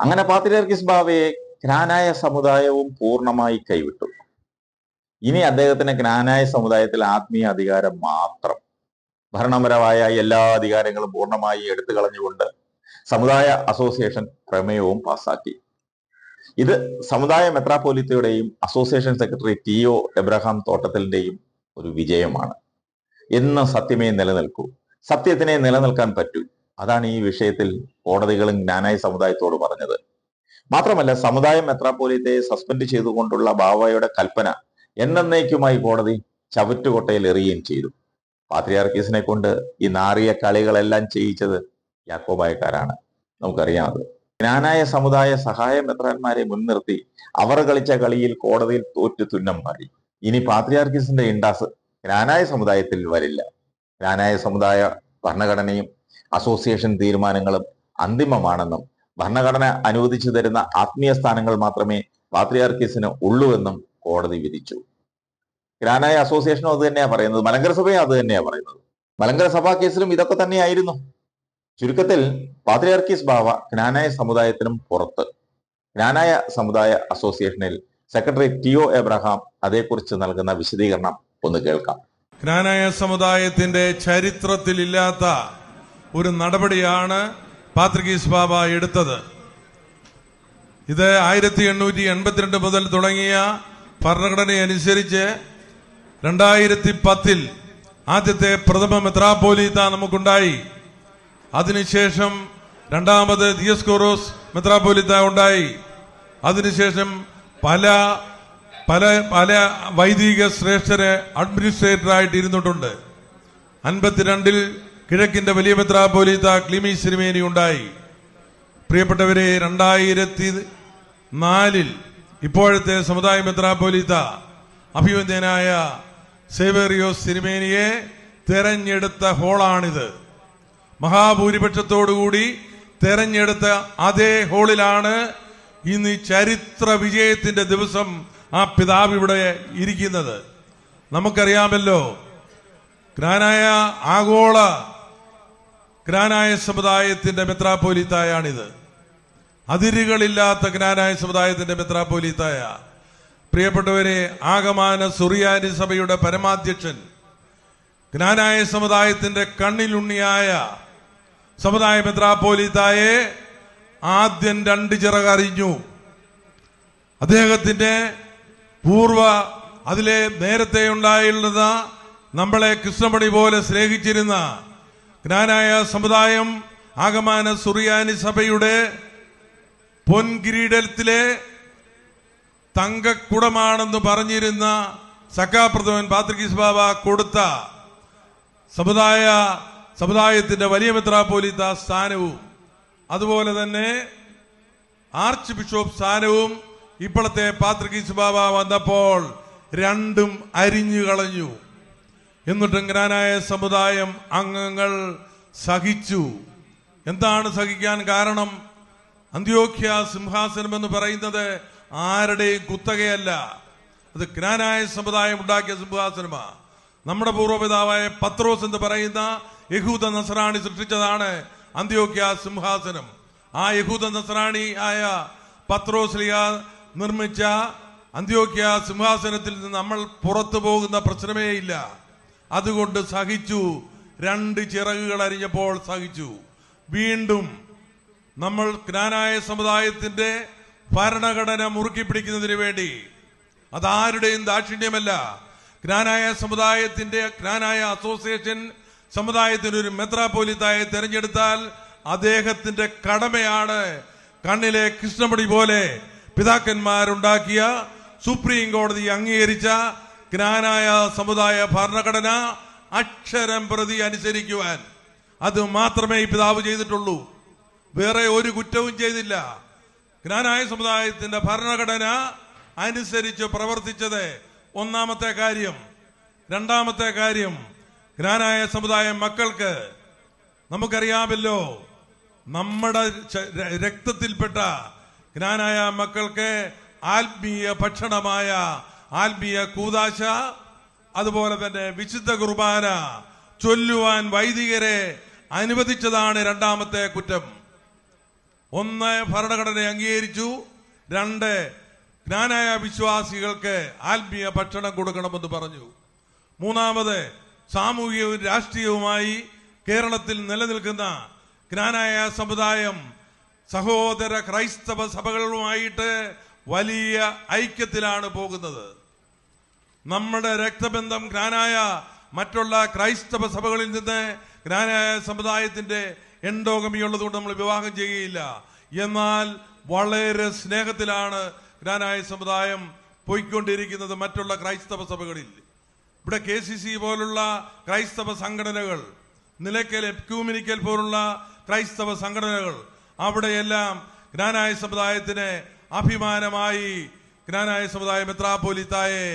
അങ്ങനെ പാത്രിയാർക്കിസ് ബാവയെ ജ്ഞാനായ സമുദായവും പൂർണമായി കൈവിട്ടു. ഇനി അദ്ദേഹത്തിന് ജ്ഞാനായ സമുദായത്തിൽ ആത്മീയ അധികാരം മാത്രം. ഭരണപരമായ എല്ലാ അധികാരങ്ങളും പൂർണമായി എടുത്തു കളഞ്ഞുകൊണ്ട് സമുദായ അസോസിയേഷൻ പ്രമേയവും പാസാക്കി ഇത് സമുദായ മെത്രാപോലിത്തയുടെയും association secretary T O Abraham തോട്ടത്തിലിന്റെയും ഒരു വിജയമാണ്. എന്ന് സത്യമേ നിലനിൽക്കൂ. സത്യത്തിനെ നിലനിൽക്കാൻ പറ്റൂ. അതാണ് ഈ വിഷയത്തിൽ കോടതികളും ജ്ഞാനായ സമുദായത്തോട് പറഞ്ഞത്. മാത്രമല്ല സമുദായം മെത്രാപ്പോലിത്തയെ സസ്പെൻഡ് ചെയ്തുകൊണ്ടുള്ള ബാവയുടെ കൽപ്പന എന്നേക്കുമായി കോടതി ചവറ്റുകൊട്ടയിൽ എറിയുകയും ചെയ്തു. പാത്രിയാർക്കീസിനെ കൊണ്ട് ഈ നാറിയ കളികളെല്ലാം ചെയ്യിച്ചത് യാക്കോബായക്കാരാണ്. നമുക്കറിയാം അത്. ജ്ഞാനായ സമുദായ സഹായ മെത്രാന്മാരെ മുൻനിർത്തി അവർ കളിച്ച കളിയിൽ കോടതിയിൽ തോറ്റു തുന്നം പാടി ഇനി പാത്രിയാർക്കീസിന്റെ ഇണ്ടാസ് ജ്ഞാനായ സമുദായത്തിൽ വരില്ല. ജ്ഞാനായ സമുദായ ഭരണഘടനയും അസോസിയേഷൻ തീരുമാനങ്ങളും അന്തിമമാണെന്നും ഭരണഘടന അനുവദിച്ചു തരുന്ന ആത്മീയ സ്ഥാനങ്ങൾ മാത്രമേ പാത്രിയാർക്കീസിന് ഉള്ളൂവെന്നും കോടതി വിധിച്ചു. ഗ്രാനായ അസോസിയേഷനും അത് തന്നെയാണ് പറയുന്നത്. മലങ്കര സഭയും അത് തന്നെയാണ് പറയുന്നത്. മലങ്കര സഭാ കേസിലും ഇതൊക്കെ തന്നെയായിരുന്നു. ചുരുക്കത്തിൽ പാത്രിയാർക്കീസ് ബാവ ജ്ഞാനായ സമുദായത്തിനും പുറത്ത്. ജ്ഞാനായ സമുദായ അസോസിയേഷനിൽ സെക്രട്ടറി ടി ഒ എബ്രഹാം അതേക്കുറിച്ച് നൽകുന്ന വിശദീകരണം ഒന്ന് കേൾക്കാം. ജ്ഞാനായ സമുദായത്തിന്റെ ചരിത്രത്തിലില്ലാത്ത ഒരു നടപടിയാണ് പാത്രികീസ് ബാബ എടുത്തത്. ഇത് ആയിരത്തി എണ്ണൂറ്റി എൺപത്തിരണ്ട് മുതൽ തുടങ്ങിയ ഭരണഘടനയനുസരിച്ച് രണ്ടായിരത്തി പത്തിൽ ആദ്യത്തെ പ്രഥമ മെത്രാപ്പോലീത്ത നമുക്കുണ്ടായി. അതിനുശേഷം രണ്ടാമത് ദിയസ്കോറോസ് മെത്രാപ്പോലിത്ത ഉണ്ടായി. അതിനുശേഷം പല പല പല വൈദിക ശ്രേഷ്ഠരെ അഡ്മിനിസ്ട്രേറ്ററായിട്ട് ഇരുന്നിട്ടുണ്ട്. അൻപത്തിരണ്ടിൽ കിഴക്കിന്റെ വലിയ മെത്രാപോലീത്ത ക്ലിമി സിനിമേനി ഉണ്ടായി. പ്രിയപ്പെട്ടവരെ രണ്ടായിരത്തി നാലിൽ ഇപ്പോഴത്തെ സമുദായ മെത്രാപോലീത്ത അഭിവന്ദ്യനായ സേവേറിയോസ് സിനിമേനിയെ തെരഞ്ഞെടുത്ത ഹോളാണിത്. മഹാഭൂരിപക്ഷത്തോടുകൂടി തെരഞ്ഞെടുത്ത അതേ ഹോളിലാണ് ഇന്ന് ചരിത്ര വിജയത്തിന്റെ ദിവസം ആ പിതാവ് ഇവിടെ ഇരിക്കുന്നത്. നമുക്കറിയാമല്ലോ ഗ്രാനായ ആഗോള ഗ്രാനായ സമുദായത്തിന്റെ മെത്രാപോലിത്തായാണിത് അതിരുകളില്ലാത്ത ജ്ഞാനായ സമുദായത്തിന്റെ മെത്രാപോലിത്തായ പ്രിയപ്പെട്ടവരെ ആഗമാന സുറിയാനി സഭയുടെ പരമാധ്യക്ഷൻ ജ്ഞാനായ സമുദായത്തിന്റെ കണ്ണിലുണ്ണിയായ സമുദായ മെത്രാപോലിത്തായെ ആദ്യം രണ്ട് ചിറകറിഞ്ഞു അദ്ദേഹത്തിന്റെ പൂർവ അതിലെ നേരത്തെ ഉണ്ടായിരുന്ന നമ്മളെ കൃഷ്ണമണി പോലെ സ്നേഹിച്ചിരുന്ന ജ്ഞാനായ സമുദായം ആഗമാന സുറിയാനി സഭയുടെ പൊൻകിരീടത്തിലെ തങ്കക്കുടമാണെന്ന് പറഞ്ഞിരുന്ന സക്കാപ്രഥമൻ പാത്രികീസ് ബാബ കൊടുത്ത സമുദായ സമുദായത്തിന്റെ വലിയ മെത്രാപ്പോലിത്ത സ്ഥാനവും അതുപോലെ തന്നെ ആർച്ച് ബിഷപ്പ് സ്ഥാനവും ഇപ്പോഴത്തെ പാത്രികീസ് ബാബ വന്നപ്പോൾ രണ്ടും അരിഞ്ഞു കളഞ്ഞു. എന്നിട്ടും ഗ്രാനായ സമുദായം അംഗങ്ങൾ സഹിച്ചു. എന്താണ് സഹിക്കാൻ കാരണം? അന്ത്യോഖ്യ സിംഹാസനം എന്ന് പറയുന്നത് ആരുടെയും കുത്തകയല്ല. അത് ജ്ഞാനായ സമുദായം ഉണ്ടാക്കിയ സിംഹാസനമാ. നമ്മുടെ പൂർവപിതാവായ പത്രോസ് എന്ന് പറയുന്ന യഹൂദ നസറാണി സൃഷ്ടിച്ചതാണ് അന്ത്യോക്യ സിംഹാസനം. ആ യഹൂദ നസറാണി ആയ പത്രോസ്ലിയ നിർമ്മിച്ച അന്ത്യോക്യ സിംഹാസനത്തിൽ നിന്ന് നമ്മൾ പുറത്തു പോകുന്ന പ്രശ്നമേ ഇല്ല. അതുകൊണ്ട് സഹിച്ചു. രണ്ട് ചിറകുകൾ അരിഞ്ഞപ്പോൾ സഹിച്ചു. വീണ്ടും നമ്മൾ ജ്ഞാനായ സമുദായത്തിന്റെ ഭരണഘടന മുറുക്കി പിടിക്കുന്നതിന് വേണ്ടി. അതാരുടെയും ദാക്ഷിണ്യമല്ല. ജ്ഞാനായ സമുദായത്തിന്റെ ജ്ഞാനായ അസോസിയേഷൻ സമുദായത്തിന് ഒരു മെത്രാപോലിത്തായെ തെരഞ്ഞെടുത്താൽ അദ്ദേഹത്തിന്റെ കടമയാണ് കണ്ണിലെ കൃഷ്ണമണി പോലെ പിതാക്കന്മാരുണ്ടാക്കിയ സുപ്രീം കോടതി അംഗീകരിച്ച ജ്ഞാനായ സമുദായ ഭരണഘടന അക്ഷരം പ്രതി അനുസരിക്കുവാൻ. അത് മാത്രമേ പിതാവ് ചെയ്തിട്ടുള്ളൂ. വേറെ ഒരു കുറ്റവും ചെയ്തില്ല. ജ്ഞാനായ സമുദായത്തിന്റെ ഭരണഘടന അനുസരിച്ച് പ്രവർത്തിച്ചത് ഒന്നാമത്തെ കാര്യം. രണ്ടാമത്തെ കാര്യം ജ്ഞാനായ സമുദായം മക്കൾക്ക് നമുക്കറിയാമല്ലോ നമ്മുടെ രക്തത്തിൽപ്പെട്ട ജ്ഞാനായ മക്കൾക്ക് ആത്മീയ ഭക്ഷണമായ ആത്മീയ കൂതാശ അതുപോലെ തന്നെ വിശുദ്ധ കുർബാന ചൊല്ലുവാൻ വൈദികരെ അനുവദിച്ചതാണ് രണ്ടാമത്തെ കുറ്റം. ഒന്ന് ഭരണഘടന അംഗീകരിച്ചു. രണ്ട് ജ്ഞാനായ വിശ്വാസികൾക്ക് ആത്മീയ ഭക്ഷണം കൊടുക്കണമെന്ന് പറഞ്ഞു. മൂന്നാമത് സാമൂഹികവും രാഷ്ട്രീയവുമായി കേരളത്തിൽ നിലനിൽക്കുന്ന ജ്ഞാനായ സമുദായം സഹോദര ക്രൈസ്തവ സഭകളുമായിട്ട് വലിയ ഐക്യത്തിലാണ് പോകുന്നത്. നമ്മുടെ രക്തബന്ധം ഗ്രാനായ മറ്റുള്ള ക്രൈസ്തവ സഭകളിൽ നിന്ന് ഗ്രാനായ സമുദായത്തിന്റെ എൻഡോഗമിയുള്ളതുകൊണ്ട് നമ്മൾ വിവാഹം ചെയ്യുകയില്ല. എന്നാൽ വളരെ സ്നേഹത്തിലാണ് ഗ്രാനായ സമുദായം പോയിക്കൊണ്ടിരിക്കുന്നത് മറ്റുള്ള ക്രൈസ്തവ സഭകളിൽ. ഇവിടെ കെ സി സി പോലുള്ള ക്രൈസ്തവ സംഘടനകൾ നിലയ്ക്കൽ എക്യൂമിനിക്കൽ പോലുള്ള ക്രൈസ്തവ സംഘടനകൾ അവിടെയെല്ലാം ഗ്രാനായ സമുദായത്തിന് അഭിമാനമായി ഗ്രാനായ സമുദായ മെത്രാപോലിത്തായെ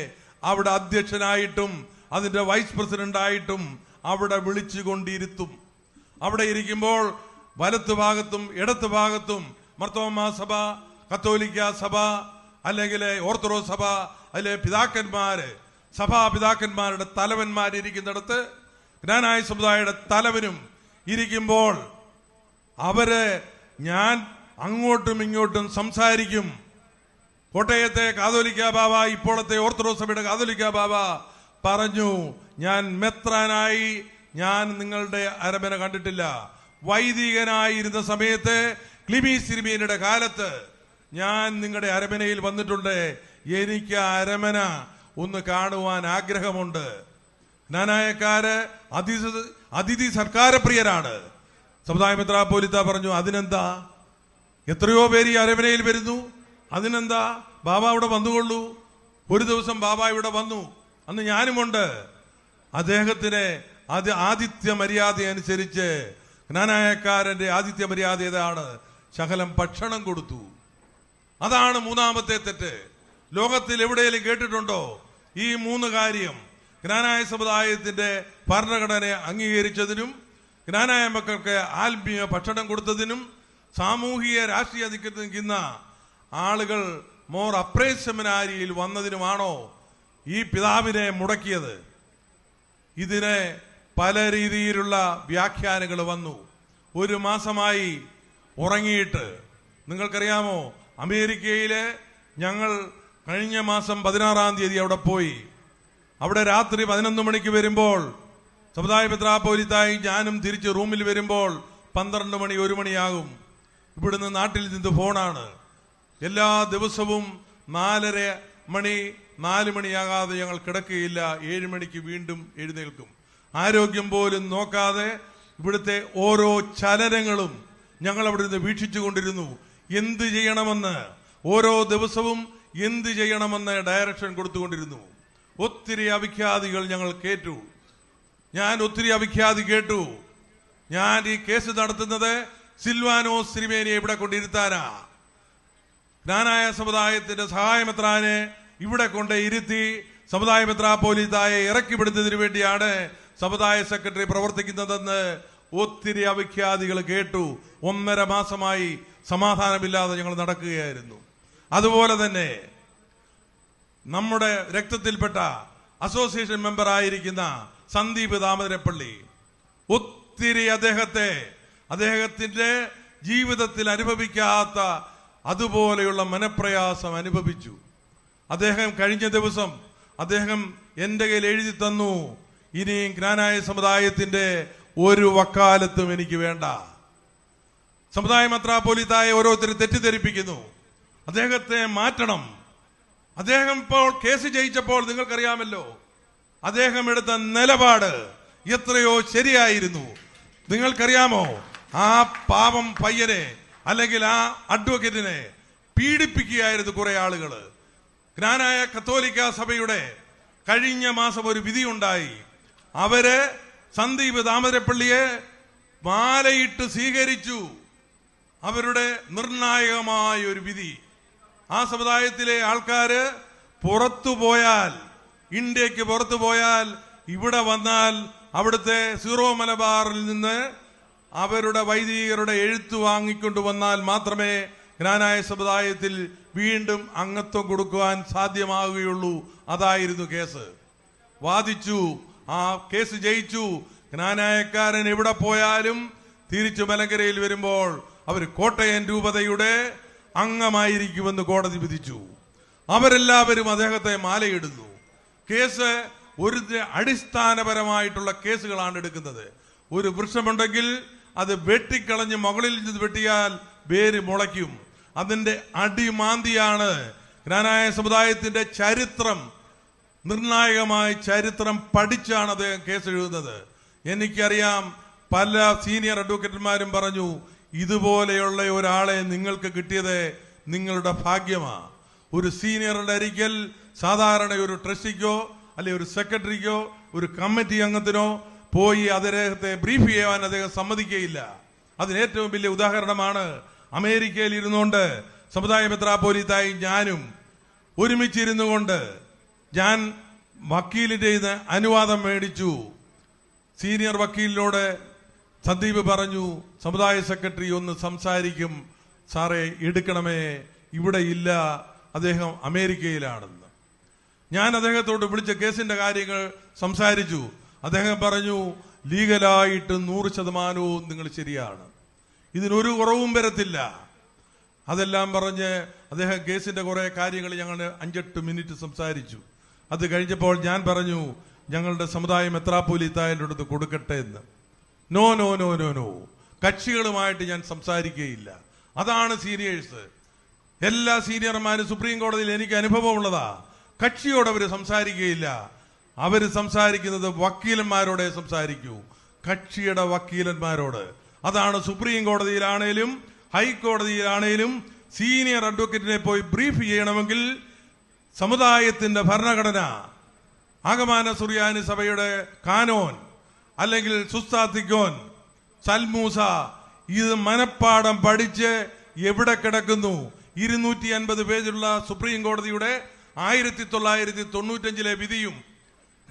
അവിടെ അധ്യക്ഷനായിട്ടും അതിന്റെ വൈസ് പ്രസിഡന്റായിട്ടും അവിടെ വിളിച്ചു വിളിച്ചുകൊണ്ടിരുത്തും. അവിടെ ഇരിക്കുമ്പോൾ വലത്തു ഭാഗത്തും ഇടത്തു ഭാഗത്തും മർത്തോമ സഭ കത്തോലിക്ക സഭ അല്ലെങ്കിൽ ഓർത്തഡോക്സ് സഭ അതിലെ പിതാക്കന്മാര് സഭാ പിതാക്കന്മാരുടെ തലവന്മാരിയ്ക്കുന്നിടത്ത് ജ്ഞാനായ സമുദായയുടെ തലവനും ഇരിക്കുമ്പോൾ അവർ ഞാൻ അങ്ങോട്ടും ഇങ്ങോട്ടും സംസാരിക്കും. കോട്ടയത്തെ കാതോലിക്ക ബാബ ഇപ്പോഴത്തെ ഓർത്തഡോക്സ് സഭയുടെ കാതോലിക്ക ബാബ പറഞ്ഞു ഞാൻ മെത്രാനായി ഞാൻ നിങ്ങളുടെ അരമന കണ്ടിട്ടില്ല. വൈദികനായിരുന്ന സമയത്ത് ക്ലിമി സിരിമീനയുടെ കാലത്ത് ഞാൻ നിങ്ങളുടെ അരമനയിൽ വന്നിട്ടുണ്ട്. എനിക്ക് അരമന ഒന്ന് കാണുവാൻ ആഗ്രഹമുണ്ട്. നാനായക്കാര് അതിഥി അതിഥി സർക്കാരപ്രിയരാണ്. സമുദായ മെത്രാപ്പോലിത്ത പറഞ്ഞു അതിനെന്താ? എത്രയോ പേര് ഈ അരമനയിൽ വരുന്നു. അതിനെന്താ? ബാബ ഇവിടെ വന്നുകൊള്ളൂ. ഒരു ദിവസം ബാബ ഇവിടെ വന്നു. അന്ന് ഞാനുമുണ്ട്. അദ്ദേഹത്തിന് അത് ആദിത്യ മര്യാദ അനുസരിച്ച് ജ്ഞാനായക്കാരന്റെ ആതിഥ്യ മര്യാദ ഏതാണ്? ശകലം ഭക്ഷണം കൊടുത്തു. അതാണ് മൂന്നാമത്തെ തെറ്റ്. ലോകത്തിൽ എവിടെയെങ്കിലും കേട്ടിട്ടുണ്ടോ? ഈ മൂന്ന് കാര്യം. ജ്ഞാനായ സമുദായത്തിന്റെ ഭരണഘടനയെ അംഗീകരിച്ചതിനും ജ്ഞാനായ മക്കൾക്ക് ആത്മീയ ഭക്ഷണം കൊടുത്തതിനും സാമൂഹിക രാഷ്ട്രീയ നിൽക്കുന്ന ആളുകൾ മോർ അപ്രേസ് സെമിനാരിയിൽ വന്നതിനുമാണോ ഈ പിതാവിനെ മുടക്കിയത്? ഇതിന് പല രീതിയിലുള്ള വ്യാഖ്യാനങ്ങൾ വന്നു. ഒരു മാസമായി ഉറങ്ങിയിട്ട്. നിങ്ങൾക്കറിയാമോ അമേരിക്കയിലെ ഞങ്ങൾ കഴിഞ്ഞ മാസം പതിനാറാം തീയതി അവിടെ പോയി. അവിടെ രാത്രി പതിനൊന്ന് മണിക്ക് വരുമ്പോൾ സമുദായ മെത്രാപ്പോലിത്തായി ഞാനും തിരിച്ച് റൂമിൽ വരുമ്പോൾ പന്ത്രണ്ട് മണി ഒരു മണിയാകും. ഇവിടുന്ന് നാട്ടിൽ നിന്ന് ഫോണാണ്. എല്ലാ ദിവസവും നാലര മണി നാല് മണിയാകാതെ ഞങ്ങൾ കിടക്കുകയില്ല. ഏഴ് മണിക്ക് വീണ്ടും എഴുന്നേൽക്കും. ആരോഗ്യം പോലും നോക്കാതെ ഇവിടുത്തെ ഓരോ ചലനങ്ങളും ഞങ്ങൾ അവിടെ നിന്ന് വീക്ഷിച്ചു കൊണ്ടിരുന്നു എന്ത് ചെയ്യണമെന്ന്? ഓരോ ദിവസവും എന്ത് ചെയ്യണമെന്ന് ഡയറക്ഷൻ കൊടുത്തുകൊണ്ടിരുന്നു. ഒത്തിരി അവിഖ്യാതികൾ ഞങ്ങൾ കേട്ടു. ഞാൻ ഒത്തിരി അവിഖ്യാതി കേട്ടു. ഞാൻ ഈ കേസ് നടത്തുന്നത് സിൽവാനോ സിരിമേനിയെ ഇവിടെ കൊണ്ടിരുത്താനാ. ജ്ഞാനായ സമുദായത്തിന്റെ സഹായമെത്രാനെ ഇവിടെ കൊണ്ട് ഇരുത്തി സമുദായമെത്ര പോലീസായെ ഇറക്കി വിടുന്നതിന് വേണ്ടിയാണ് സമുദായ സെക്രട്ടറി പ്രവർത്തിക്കുന്നതെന്ന് ഒത്തിരി അവിഖ്യാതികൾ കേട്ടു. ഒന്നര മാസമായി സമാധാനമില്ലാതെ ഞങ്ങൾ നടക്കുകയായിരുന്നു. അതുപോലെ തന്നെ നമ്മുടെ രക്തത്തിൽപ്പെട്ട അസോസിയേഷൻ മെമ്പർ ആയിരിക്കുന്ന സന്ദീപ് ദാമോദരപ്പള്ളി ഒത്തിരി അദ്ദേഹത്തെ അദ്ദേഹത്തിന്റെ ജീവിതത്തിൽ അനുഭവിക്കാത്ത അതുപോലെയുള്ള മനപ്രയാസം അനുഭവിച്ചു. അദ്ദേഹം കഴിഞ്ഞ ദിവസം അദ്ദേഹം എന്റെ കയ്യിൽ എഴുതി തന്നു ഇനിയും ജ്ഞാനായ സമുദായത്തിന്റെ ഒരു വക്കാലത്തും എനിക്ക് വേണ്ട. സമുദായ മെത്രാപ്പോലിത്തായെ ഓരോരുത്തരും തെറ്റിദ്ധരിപ്പിക്കുന്നു. അദ്ദേഹത്തെ മാറ്റണം. അദ്ദേഹം ഇപ്പോൾ കേസ് ജയിച്ചപ്പോൾ നിങ്ങൾക്കറിയാമല്ലോ അദ്ദേഹം എടുത്ത നിലപാട് എത്രയോ ശരിയായിരുന്നു. നിങ്ങൾക്കറിയാമോ ആ പാവം പയ്യനെ അല്ലെങ്കിൽ ആ അഡ്വക്കേറ്റിനെ പീഡിപ്പിക്കുകയായിരുന്നു കുറെ ആളുകൾ ജ്ഞാനായ കത്തോലിക്ക സഭയുടെ കഴിഞ്ഞ മാസം ഒരു വിധി ഉണ്ടായി അവർ സന്ദീപ് താമരപ്പള്ളിയെ മാലയിട്ട് സ്വീകരിച്ചു. അവരുടെ നിർണായകമായ ഒരു വിധി. ആ സമുദായത്തിലെ ആൾക്കാര് പുറത്തു പോയാൽ ഇന്ത്യയ്ക്ക് പുറത്തു പോയാൽ ഇവിടെ വന്നാൽ അവിടുത്തെ സീറോ മലബാറിൽ നിന്ന് അവരുടെ വൈദികരുടെ എഴുത്തു വാങ്ങിക്കൊണ്ടു വന്നാൽ മാത്രമേ ജ്ഞാനായ സമുദായത്തിൽ വീണ്ടും അംഗത്വം കൊടുക്കുവാൻ സാധ്യമാവുകയുള്ളൂ. അതായിരുന്നു കേസ്. വാദിച്ചു. ആ കേസ് ജയിച്ചു. ജ്ഞാനായക്കാരൻ എവിടെ പോയാലും തിരിച്ചു മലങ്കരയിൽ വരുമ്പോൾ അവർ കോട്ടയൻ രൂപതയുടെ അംഗമായിരിക്കുമെന്ന് കോടതി വിധിച്ചു. അവരെല്ലാവരും അദ്ദേഹത്തെ മാലയിടുന്നു. കേസ് ഒരു അടിസ്ഥാനപരമായിട്ടുള്ള കേസുകളാണ് എടുക്കുന്നത്. ഒരു വൃക്ഷമുണ്ടെങ്കിൽ അത് വെട്ടിക്കളഞ്ഞ് മുകളിൽ നിന്ന് വെട്ടിയാൽ വേര് മുളയ്ക്കും. അതിന്റെ അടിമാന്തിയാണ് ജ്ഞാനായ സമുദായത്തിന്റെ ചരിത്രം. നിർണായകമായ ചരിത്രം പഠിച്ചാണ് അദ്ദേഹം കേസ് എഴുതുന്നത് എനിക്കറിയാം പല സീനിയർ അഡ്വക്കേറ്റന്മാരും പറഞ്ഞു ഇതുപോലെയുള്ള ഒരാളെ നിങ്ങൾക്ക് കിട്ടിയത് നിങ്ങളുടെ ഭാഗ്യമാ. ഒരു സീനിയറുടെ അരിക്കൽ സാധാരണ ഒരു ട്രസ്റ്റിക്കോ അല്ലെ ഒരു സെക്രട്ടറിക്കോ ഒരു കമ്മിറ്റി അംഗത്തിനോ പോയി അദ്ദേഹത്തെ ബ്രീഫ് ചെയ്യാൻ അദ്ദേഹം സമ്മതിക്കുകയില്ല അതിന് ഏറ്റവും വലിയ ഉദാഹരണമാണ് അമേരിക്കയിൽ ഇരുന്നുകൊണ്ട് സമുദായ മെത്രാപോലിത്തായി ഞാനും ഒരുമിച്ചിരുന്നു കൊണ്ട് ഞാൻ വക്കീലിന്റെ ഇന്ന് അനുവാദം മേടിച്ചു. സീനിയർ വക്കീലിനോട് സന്ദീപ് പറഞ്ഞു സമുദായ സെക്രട്ടറി ഒന്ന് സംസാരിക്കും. സാറേ എടുക്കണമേ. ഇവിടെ ഇല്ല. അദ്ദേഹം അമേരിക്കയിലാണെന്ന്. ഞാൻ അദ്ദേഹത്തോട് വിളിച്ച കേസിന്റെ കാര്യങ്ങൾ സംസാരിച്ചു. അദ്ദേഹം പറഞ്ഞു ലീഗലായിട്ട് നൂറ് ശതമാനവും നിങ്ങൾ ശരിയാണ്. ഇതിനൊരു കുറവും വരത്തില്ല. അതെല്ലാം പറഞ്ഞ് അദ്ദേഹം കേസിന്റെ കുറെ കാര്യങ്ങൾ ഞങ്ങൾ അഞ്ചെട്ട് മിനിറ്റ് സംസാരിച്ചു. അത് കഴിഞ്ഞപ്പോൾ ഞാൻ പറഞ്ഞു ഞങ്ങളുടെ സമുദായം എത്രാപ്പോലിത്തായാലും അടുത്ത് കൊടുക്കട്ടെ എന്ന്. No no no no no. കക്ഷികളുമായിട്ട് ഞാൻ സംസാരിക്കുകയില്ല. അതാണ് സീനിയേഴ്സ്. എല്ലാ സീനിയർമാരും സുപ്രീം കോടതിയിൽ എനിക്ക് അനുഭവമുള്ളതാ. കക്ഷിയോട് സംസാരിക്കുകയില്ല. അവർ സംസാരിക്കുന്നത് വക്കീലന്മാരോടെ സംസാരിക്കൂ. കക്ഷിയുടെ വക്കീലന്മാരോട്. അതാണ് സുപ്രീം കോടതിയിലാണേലും ഹൈക്കോടതിയിലാണേലും സീനിയർ അഡ്വക്കേറ്റിനെ പോയി ബ്രീഫ് ചെയ്യണമെങ്കിൽ സമുദായത്തിന്റെ ഭരണഘടന ആഗമാന സുറിയാനി സഭയുടെ കാനോൻ അല്ലെങ്കിൽ സുസ്താത്തിക്കോൻ സൽമൂസ ഇത് മനപ്പാടം പഠിച്ച് എവിടെ കിടക്കുന്നു? ഇരുന്നൂറ്റി അൻപത് പേജുള്ള സുപ്രീം കോടതിയുടെ ആയിരത്തി തൊള്ളായിരത്തി തൊണ്ണൂറ്റഞ്ചിലെ വിധിയും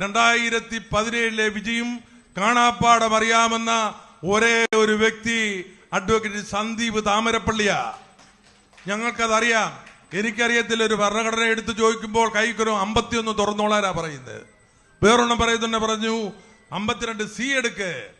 രണ്ടായിരത്തി പതിനേഴിലെ വിജയം കാണാപ്പാടം അറിയാമെന്ന ഒരേ ഒരു വ്യക്തി അഡ്വക്കേറ്റ് സന്ദീപ് താമരപ്പള്ളിയാ. ഞങ്ങൾക്കതറിയാം. എനിക്കറിയത്തില്ല ഒരു ഭരണഘടന എടുത്ത് ചോദിക്കുമ്പോൾ കൈക്കൊരു അമ്പത്തിയൊന്ന് തുറന്നോളാനാ പറയുന്നത്. വേറൊന്നും പറയുന്നുണ്ട് പറഞ്ഞു. അമ്പത്തിരണ്ട് സി എടുക്ക്.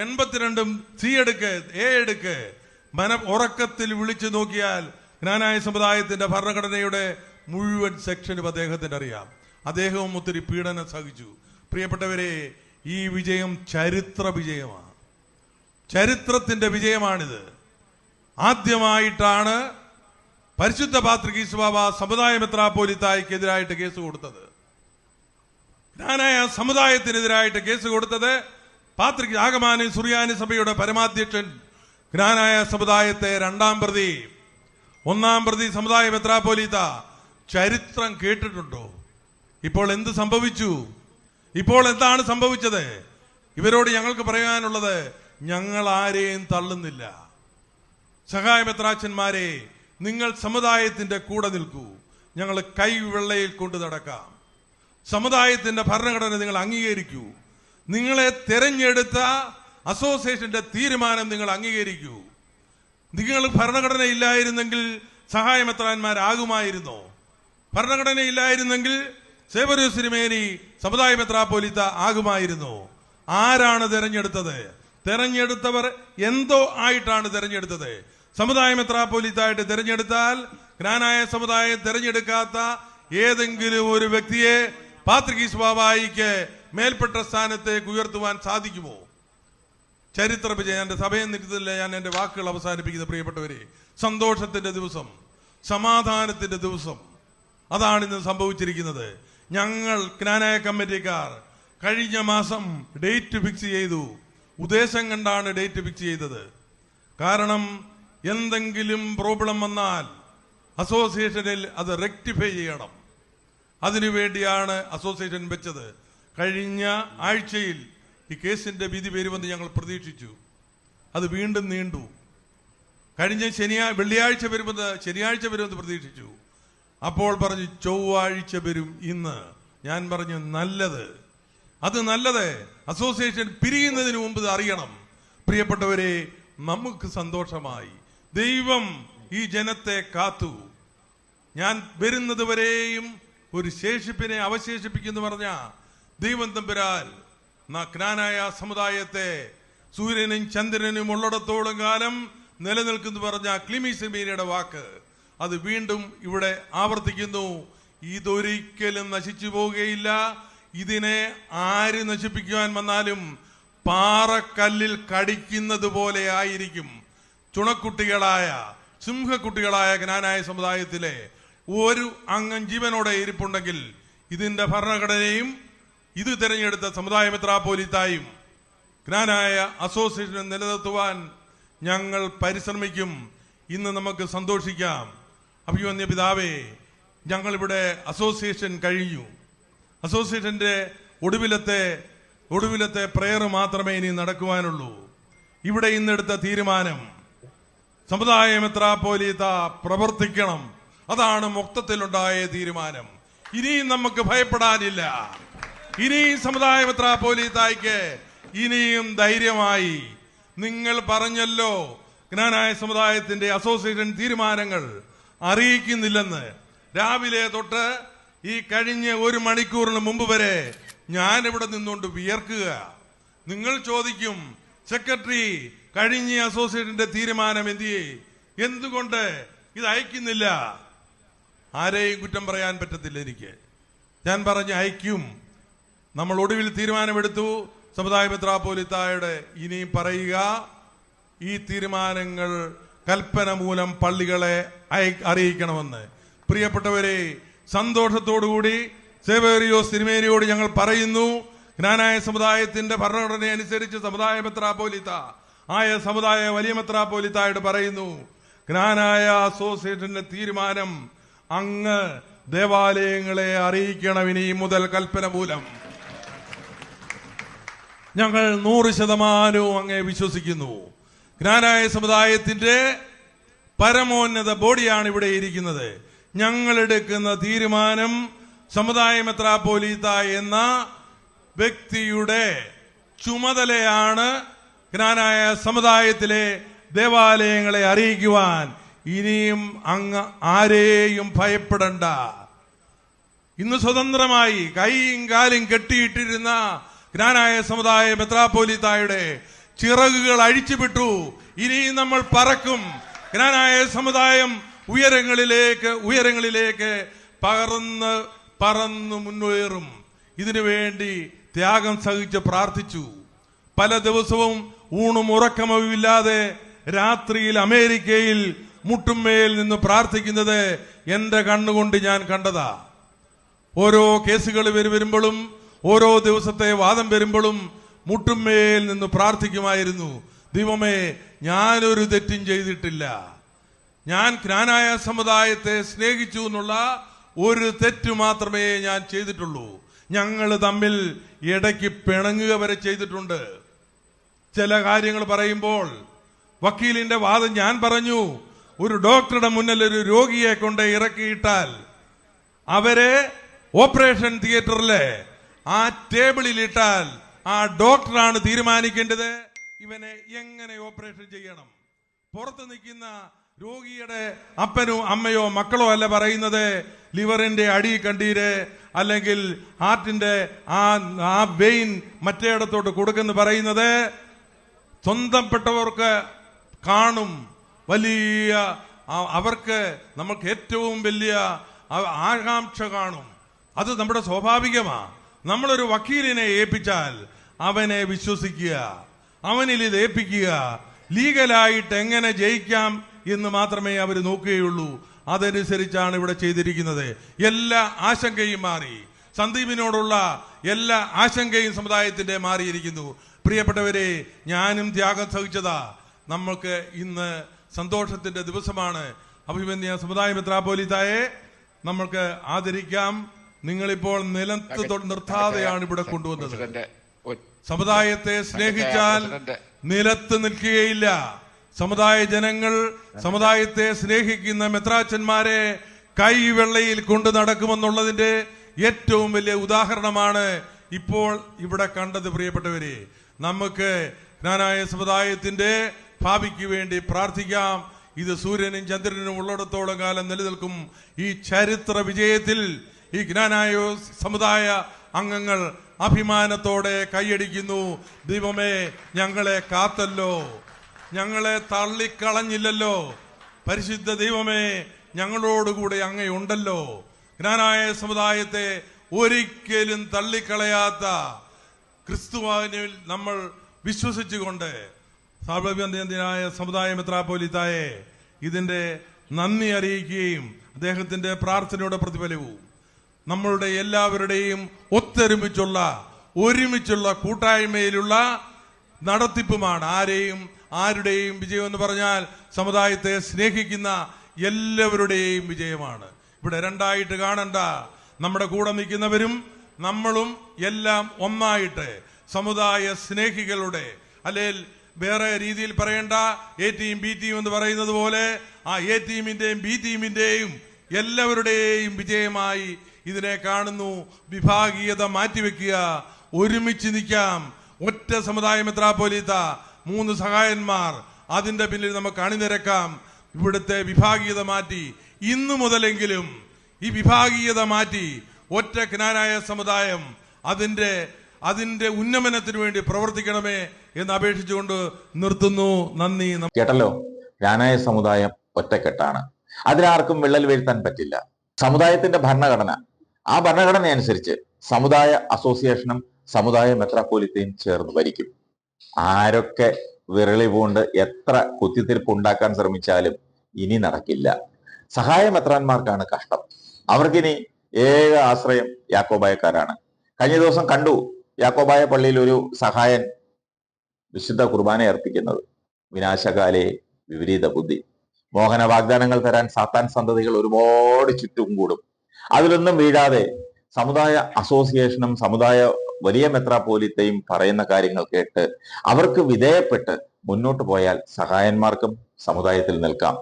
എൺപത്തിരണ്ടും സി എടുക്ക്. എ എടുക്ക്. മന ഉറക്കത്തിൽ വിളിച്ചു നോക്കിയാൽ ജ്ഞാനായ സമുദായത്തിന്റെ ഭരണഘടനയുടെ മുഴുവൻ സെക്ഷനും അദ്ദേഹത്തിന് അറിയാം അദ്ദേഹവും ഒത്തിരി പീഡനം സഹിച്ചു. പ്രിയപ്പെട്ടവരെ ഈ വിജയം ചരിത്ര വിജയമാണ്. ചരിത്രത്തിന്റെ വിജയമാണിത്. ആദ്യമായിട്ടാണ് പരിശുദ്ധ പാത്രികീസ് ബാബ സമുദായ മെത്രാപ്പോലിത്തായിക്കെതിരായിട്ട് കേസ് കൊടുത്തത്. ഞാനായ സമുദായത്തിനെതിരായിട്ട് കേസ് കൊടുത്തത് പാത്രിക ആഗമാനി സുറിയാനി സഭയുടെ പരമാധ്യക്ഷൻ ജ്ഞാനായ സമുദായത്തെ രണ്ടാം പ്രതി ഒന്നാം പ്രതി സമുദായ മെത്രാപ്പോലീത്ത ചരിത്രം കേട്ടിട്ടുണ്ടോ? ഇപ്പോൾ എന്ത് സംഭവിച്ചു? ഇപ്പോൾ എന്താണ് സംഭവിച്ചത്? ഇവരോട് ഞങ്ങൾക്ക് പറയാനുള്ളത് ഞങ്ങൾ ആരെയും തള്ളുന്നില്ല. സഹായമെത്രാച്ചന്മാരെ നിങ്ങൾ സമുദായത്തിന്റെ കൂടെ നിൽക്കൂ. ഞങ്ങൾ കൈ വെള്ളയിൽ കൊണ്ടു നടക്കാം. സമുദായത്തിന്റെ ഭരണഘടന നിങ്ങൾ അംഗീകരിക്കൂ. നിങ്ങളെ തെരഞ്ഞെടുത്ത അസോസിയേഷന്റെ തീരുമാനം നിങ്ങൾ അംഗീകരിക്കൂ. നിങ്ങൾ ഭരണഘടന ഇല്ലായിരുന്നെങ്കിൽ സഹായമെത്രാന്മാരാകുമായിരുന്നോ ഭരണഘടന ഇല്ലായിരുന്നെങ്കിൽ സേവരു സിനിമേനി സമുദായ മെത്രാപ്പോലിത്ത ആകുമായിരുന്നു. ആരാണ് തെരഞ്ഞെടുത്തത്? തെരഞ്ഞെടുത്തവർ എന്തോ ആയിട്ടാണ് തിരഞ്ഞെടുത്തത്. സമുദായ മെത്രാപ്പോലിത്തായിട്ട് തെരഞ്ഞെടുത്താൽ ജ്ഞാനായ സമുദായം തിരഞ്ഞെടുക്കാത്ത ഏതെങ്കിലും ഒരു വ്യക്തിയെ പാത്രികീസ് ബാബായിക്ക് മേൽപ്പെട്ട സ്ഥാനത്തേക്ക് ഉയർത്തുവാൻ സാധിക്കുമോ? ചരിത്ര വിജയം. എന്റെ സഭയെ നിരുത്തില്ല ഞാൻ എന്റെ വാക്കുകൾ അവസാനിപ്പിക്കുന്ന പ്രിയപ്പെട്ടവരെ സന്തോഷത്തിന്റെ ദിവസം സമാധാനത്തിന്റെ ദിവസം. അതാണ് ഇന്ന് സംഭവിച്ചിരിക്കുന്നത്. ഞങ്ങൾ ജ്ഞാനായ കമ്മിറ്റിക്കാർ കഴിഞ്ഞ മാസം ഡേറ്റ് ഫിക്സ് ചെയ്തു. ഉദ്ദേശം കണ്ടാണ് ഡേറ്റ് ഫിക്സ് ചെയ്തത്. കാരണം എന്തെങ്കിലും പ്രോബ്ലം വന്നാൽ അസോസിയേഷനിൽ അത് റെക്ടിഫൈ ചെയ്യണം. അതിനുവേണ്ടിയാണ് അസോസിയേഷൻ വെച്ചത്. കഴിഞ്ഞ ആഴ്ചയിൽ ഈ കേസിന്റെ വിധി വരുമെന്ന് ഞങ്ങൾ പ്രതീക്ഷിച്ചു. അത് വീണ്ടും നീണ്ടു. കഴിഞ്ഞ ശനിയാ വെള്ളിയാഴ്ച വരുമെന്ന് ശനിയാഴ്ച വരുമെന്ന് പ്രതീക്ഷിച്ചു. അപ്പോൾ പറഞ്ഞു ചൊവ്വാഴ്ച വരും ഇന്ന്. ഞാൻ പറഞ്ഞു നല്ലത്. അത് നല്ലത്. അസോസിയേഷൻ പിരിയുന്നതിന് മുമ്പ് അറിയണം. പ്രിയപ്പെട്ടവരെ നമുക്ക് സന്തോഷമായി. ദൈവം ഈ ജനത്തെ കാത്തു. ഞാൻ വരുന്നത് വരെയും ഒരു ശേഷിപ്പിനെ അവശേഷിപ്പിക്കുന്നു പറഞ്ഞ ദൈവം തമ്പുരാൻ ജ്ഞാനായ സമുദായത്തെ സൂര്യനും ചന്ദ്രനും ഉള്ളിടത്തോളം കാലം നിലനിൽക്കുന്നു പറഞ്ഞ ക്ലിമി സെമീനയുടെ വാക്ക്. അത് വീണ്ടും ഇവിടെ ആവർത്തിക്കുന്നു. ഇതൊരിക്കലും നശിച്ചു പോവുകയില്ല. ഇതിനെ ആര് നശിപ്പിക്കുവാൻ വന്നാലും പാറക്കല്ലിൽ കടിക്കുന്നത് പോലെ ആയിരിക്കും. ചുണക്കുട്ടികളായ സിംഹക്കുട്ടികളായ ജ്ഞാനായ സമുദായത്തിലെ ഒരു അംഗം ജീവനോടെ ഇരിപ്പുണ്ടെങ്കിൽ ഇതിന്റെ ഭരണഘടനയും ഇത് തിരഞ്ഞെടുത്ത സമുദായ മെത്രാപ്പോലിത്തായും ജ്ഞാനായ അസോസിയേഷനെ നിലനിർത്തുവാൻ ഞങ്ങൾ പരിശ്രമിക്കും. ഇന്ന് നമുക്ക് സന്തോഷിക്കാം. അഭിമന്യ പിതാവേ ഞങ്ങളിവിടെ അസോസിയേഷൻ കഴിഞ്ഞു. അസോസിയേഷന്റെ ഒടുവിലത്തെ ഒടുവിലത്തെ പ്രയർ മാത്രമേ ഇനി നടക്കുവാനുള്ളൂ. ഇവിടെ ഇന്നെടുത്ത തീരുമാനം സമുദായ മെത്രാപ്പോലീത്ത പ്രവർത്തിക്കണം. അതാണ് മൊത്തത്തിലുണ്ടായ തീരുമാനം. ഇനിയും നമുക്ക് ഭയപ്പെടാനില്ല. ഇനിയും സമുദായ പോലീത്തായിക്ക് ഇനിയും ധൈര്യമായി. നിങ്ങൾ പറഞ്ഞല്ലോ ജ്ഞാനായ സമുദായത്തിന്റെ അസോസിയേഷൻ തീരുമാനങ്ങൾ അറിയിക്കുന്നില്ലെന്ന്. രാവിലെ തൊട്ട് ഈ കഴിഞ്ഞ ഒരു മണിക്കൂറിന് മുമ്പ് വരെ ഞാൻ ഇവിടെ നിന്നുകൊണ്ട് വിയർക്കുക. നിങ്ങൾ ചോദിക്കും സെക്രട്ടറി കഴിഞ്ഞ അസോസിയേറ്റിന്റെ തീരുമാനം എന്തു എന്തുകൊണ്ട് ഇത് അയക്കുന്നില്ല? ആരെയും കുറ്റം പറയാൻ പറ്റത്തില്ല എനിക്ക്. ഞാൻ പറഞ്ഞ അയക്കും. നമ്മൾ ഒടുവിൽ തീരുമാനമെടുത്തു. സമുദായ മെത്രാപ്പോലിത്തായുടെ ഇനിയും പറയുക ഈ തീരുമാനങ്ങൾ കൽപ്പന മൂലം പള്ളികളെ അറിയിക്കണമെന്ന്. പ്രിയപ്പെട്ടവരെ സന്തോഷത്തോടുകൂടി സേവേറിയോ സിനിമേരിയോട് ഞങ്ങൾ പറയുന്നു ജ്ഞാനായ സമുദായത്തിന്റെ ഭരണഘടന അനുസരിച്ച് സമുദായ പോലീത്ത ആയ സമുദായ വലിയ മെത്രാപ്പോലിത്തായോട് പറയുന്നു ജ്ഞാനായ അസോസിയേഷന്റെ തീരുമാനം അങ്ങ് ദേവാലയങ്ങളെ അറിയിക്കണം ഇനി മുതൽ കൽപ്പന മൂലം. ഞങ്ങൾ നൂറ് ശതമാനവും അങ്ങേ വിശ്വസിക്കുന്നു. ജ്ഞാനായ സമുദായത്തിന്റെ പരമോന്നത ബോഡിയാണ് ഇവിടെ ഇരിക്കുന്നത്. ഞങ്ങൾ എടുക്കുന്ന തീരുമാനം സമുദായ മെത്രാപ്പോലീത്ത എന്ന വ്യക്തിയുടെ ചുമതലയാണ് ജ്ഞാനായ സമുദായത്തിലെ ദേവാലയങ്ങളെ അറിയിക്കുവാൻ. ഇനിയും അങ്ങ് ആരെയും ഭയപ്പെടണ്ട. ഇന്ന് സ്വതന്ത്രമായി കൈയും കാലും കെട്ടിയിട്ടിരുന്ന ജ്ഞാനായ സമുദായ മെത്രാപ്പോലിത്തായുടെ ചിറകുകൾ അഴിച്ചുവിട്ടു. ഇനിയും നമ്മൾ പറക്കും. ജ്ഞാനായ സമുദായം ഉയരങ്ങളിലേക്ക് ഉയരങ്ങളിലേക്ക് പകർന്ന് പറന്ന് മുന്നേറും. ഇതിനു വേണ്ടി ത്യാഗം സഹിച്ച് പ്രാർത്ഥിച്ചു. പല ദിവസവും ഊണും ഉറക്കമില്ലാതെ രാത്രിയിൽ അമേരിക്കയിൽ മുട്ടുമ്മയിൽ നിന്ന് പ്രാർത്ഥിക്കുന്നത് എന്റെ കണ്ണുകൊണ്ട് ഞാൻ കണ്ടതാ. ഓരോ കേസുകൾ വരുമ്പോഴും ഓരോ ദിവസത്തെ വാദം വരുമ്പോഴും മുട്ടുമ്മേൽ നിന്ന് പ്രാർത്ഥിക്കുമായിരുന്നു. ദൈവമേ ഞാനൊരു തെറ്റും ചെയ്തിട്ടില്ല. ഞാൻ ജ്ഞാനായ സമുദായത്തെ സ്നേഹിച്ചു എന്നുള്ള ഒരു തെറ്റ് മാത്രമേ ഞാൻ ചെയ്തിട്ടുള്ളൂ. ഞങ്ങൾ തമ്മിൽ ഇടയ്ക്ക് പിണങ്ങുക വരെ ചെയ്തിട്ടുണ്ട്. ചില കാര്യങ്ങൾ പറയുമ്പോൾ വക്കീലിന്റെ വാദം ഞാൻ പറഞ്ഞു. ഒരു ഡോക്ടറുടെ മുന്നിൽ ഒരു രോഗിയെ കൊണ്ട് ഇറക്കിയിട്ടാൽ അവരെ ഓപ്പറേഷൻ തിയേറ്ററിലെ ആ ടേബിളിൽ ഇട്ടാൽ ആ ഡോക്ടറാണ് തീരുമാനിക്കേണ്ടത്. ഇവനെ എങ്ങനെ ഓപ്പറേഷൻ ചെയ്യണം? പുറത്ത് നിൽക്കുന്ന രോഗിയുടെ അപ്പനോ അമ്മയോ മക്കളോ അല്ല പറയുന്നത് ലിവറിന്റെ അടി കണ്ടീര് അല്ലെങ്കിൽ ഹാർട്ടിന്റെ ആ ആ വെയിൻ മറ്റേടത്തോട്ട് കൊടുക്കുന്നു പറയുന്നത് സ്വന്തപ്പെട്ടവർക്ക് കാണും. വലിയ അവർക്ക് നമുക്ക് ഏറ്റവും വലിയ ആകാംക്ഷ കാണും. അത് നമ്മുടെ സ്വാഭാവികമാണ് നമ്മളൊരു വക്കീലിനെ ഏൽപ്പിച്ചാൽ അവനെ വിശ്വസിക്കുക അവനിൽ ഇത് ഏൽപ്പിക്കുക. ലീഗലായിട്ട് എങ്ങനെ ജയിക്കാം എന്ന് മാത്രമേ അവർ നോക്കുകയുള്ളൂ. അതനുസരിച്ചാണ് ഇവിടെ ചെയ്തിരിക്കുന്നത്. എല്ലാ ആശങ്കയും മാറി. സന്ദീപിനോടുള്ള എല്ലാ ആശങ്കയും സമുദായത്തിന്റെ മാറിയിരിക്കുന്നു. പ്രിയപ്പെട്ടവരെ ഞാനും ത്യാഗം സഹിച്ചതാ. നമ്മൾക്ക് ഇന്ന് സന്തോഷത്തിന്റെ ദിവസമാണ്. അഭിമന്യ സമുദായ മെത്രാപോലിത്തായെ നമ്മൾക്ക് ആദരിക്കാം. നിങ്ങളിപ്പോൾ നിലത്ത് നിർത്താതെയാണ് ഇവിടെ കൊണ്ടുവന്നത്. സമുദായത്തെ സ്നേഹിച്ചാൽ നിലത്ത് നിൽക്കുകയില്ല. സമുദായ ജനങ്ങൾ സമുദായത്തെ സ്നേഹിക്കുന്ന മെത്രാച്ചന്മാരെ കൈവെള്ളയിൽ കൊണ്ടു നടക്കുമെന്നുള്ളതിന്റെ ഏറ്റവും വലിയ ഉദാഹരണമാണ് ഇപ്പോൾ ഇവിടെ കണ്ടത് പ്രിയപ്പെട്ടവരെ. നമുക്ക് ജ്ഞാനായ സമുദായത്തിന്റെ ഭാവിക്ക് വേണ്ടി പ്രാർത്ഥിക്കാം. ഇത് സൂര്യനും ചന്ദ്രനും ഉള്ളിടത്തോളം കാലം നിലനിൽക്കും. ഈ ചരിത്ര വിജയത്തിൽ ഈ ജ്ഞാനായ സമുദായ അംഗങ്ങൾ അഭിമാനത്തോടെ കൈയടിക്കുന്നു. ദൈവമേ ഞങ്ങളെ കാത്തല്ലോ. ഞങ്ങളെ തള്ളിക്കളഞ്ഞില്ലല്ലോ. പരിശുദ്ധ ദൈവമേ ഞങ്ങളോടുകൂടെ അങ്ങയുണ്ടല്ലോ. ജ്ഞാനായ സമുദായത്തെ ഒരിക്കലും തള്ളിക്കളയാത്ത ക്രിസ്തുവാനിൽ നമ്മൾ വിശ്വസിച്ചുകൊണ്ട് സാർവഭൗമനായ സമുദായ മിത്രാപോലിത്തായെ ഇതിന്റെ നന്ദി അറിയിക്കുകയും അദ്ദേഹത്തിന്റെ പ്രാർത്ഥനയുടെ പ്രതിഫലവും നമ്മളുടെ എല്ലാവരുടെയും ഒത്തൊരുമിച്ചുള്ള ഒരുമിച്ചുള്ള കൂട്ടായ്മയിലുള്ള നടത്തിപ്പുമാണ്. ആരെയും ആരുടെയും വിജയം എന്ന് പറഞ്ഞാൽ സമുദായത്തെ സ്നേഹിക്കുന്ന എല്ലാവരുടെയും വിജയമാണ്. ഇവിടെ രണ്ടായിട്ട് കാണണ്ട. നമ്മുടെ കൂടെ നിൽക്കുന്നവരും നമ്മളും എല്ലാം ഒന്നായിട്ട് സമുദായ സ്നേഹികളുടെ അല്ലെങ്കിൽ വേറെ രീതിയിൽ പറയേണ്ട എ ടീം ബി ടീം എന്ന് പറയുന്നത് പോലെ ആ എ ടീമിന്റെയും ബി ടീമിന്റെയും എല്ലാവരുടെയും വിജയമായി ഇതിനെ കാണുന്നു. വിഭാഗീയത മാറ്റിവെക്കുക. ഒരുമിച്ച് നിൽക്കാം. ഒറ്റ സമുദായ മെത്രാപോലീത്ത മൂന്ന് സഹായന്മാർ. അതിന്റെ പിന്നിൽ നമുക്ക് അണിനിരക്കാം. ഇവിടുത്തെ വിഭാഗീയത മാറ്റി. ഇന്നു മുതലെങ്കിലും ഈ വിഭാഗീയത മാറ്റി. ഒറ്റ ജ്ഞാനായ സമുദായം അതിന്റെ അതിന്റെ ഉന്നമനത്തിന് വേണ്ടി പ്രവർത്തിക്കണമേ എന്ന് അപേക്ഷിച്ചുകൊണ്ട് നിർത്തുന്നു. നന്ദി. കേട്ടല്ലോ? ജ്ഞാനായ സമുദായം ഒറ്റക്കെട്ടാണ്. അതിലാർക്കും വിള്ളൽ വീഴ്ത്താൻ പറ്റില്ല. സമുദായത്തിന്റെ ഭരണഘടന ആ ഭരണഘടന അനുസരിച്ച് സമുദായ അസോസിയേഷനും സമുദായ മെത്രാപ്പോലിത്തയും ചേർന്ന് ഭരിക്കും. ആരൊക്കെ വിരളി പൂണ്ട് എത്ര കുത്തിത്തിരിപ്പ് ഉണ്ടാക്കാൻ ശ്രമിച്ചാലും ഇനി നടക്കില്ല. സഹായ മെത്രാന്മാർക്കാണ് കഷ്ടം. അവർക്കിനി ഏക ആശ്രയം യാക്കോബായക്കാരാണ്. കഴിഞ്ഞ ദിവസം കണ്ടു യാക്കോബായ പള്ളിയിൽ ഒരു സഹായൻ വിശുദ്ധ കുർബാന അർപ്പിക്കുന്നത്. വിനാശകാലെ വിപരീത ബുദ്ധി. മോഹന വാഗ്ദാനങ്ങൾ തരാൻ സാത്താൻ സന്തതികൾ ഒരുപാട് ചുറ്റും കൂടും. അതിലൊന്നും വീഴാതെ സമുദായ അസോസിയേഷനും സമുദായ വലിയ മെത്രാപോലിത്തയും പറയുന്ന കാര്യങ്ങൾ കേട്ട് അവർക്ക് വിധേയപ്പെട്ട് മുന്നോട്ട് പോയാൽ സഹായന്മാർക്കും സമുദായത്തിൽ നിൽക്കാം.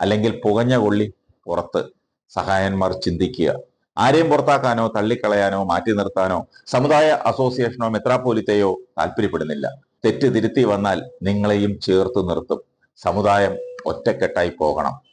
അല്ലെങ്കിൽ പുകഞ്ഞ കൊള്ളി പുറത്ത് സഹായന്മാർ ചിന്തിക്കുക. ആരെയും പുറത്താക്കാനോ തള്ളിക്കളയാനോ മാറ്റി നിർത്താനോ സമുദായ അസോസിയേഷനോ മെത്രാപോലിത്തയോ താല്പര്യപ്പെടുന്നില്ല. തെറ്റ് തിരുത്തി വന്നാൽ നിങ്ങളെയും ചേർത്ത് നിർത്തും. സമുദായം ഒറ്റക്കെട്ടായി പോകണം.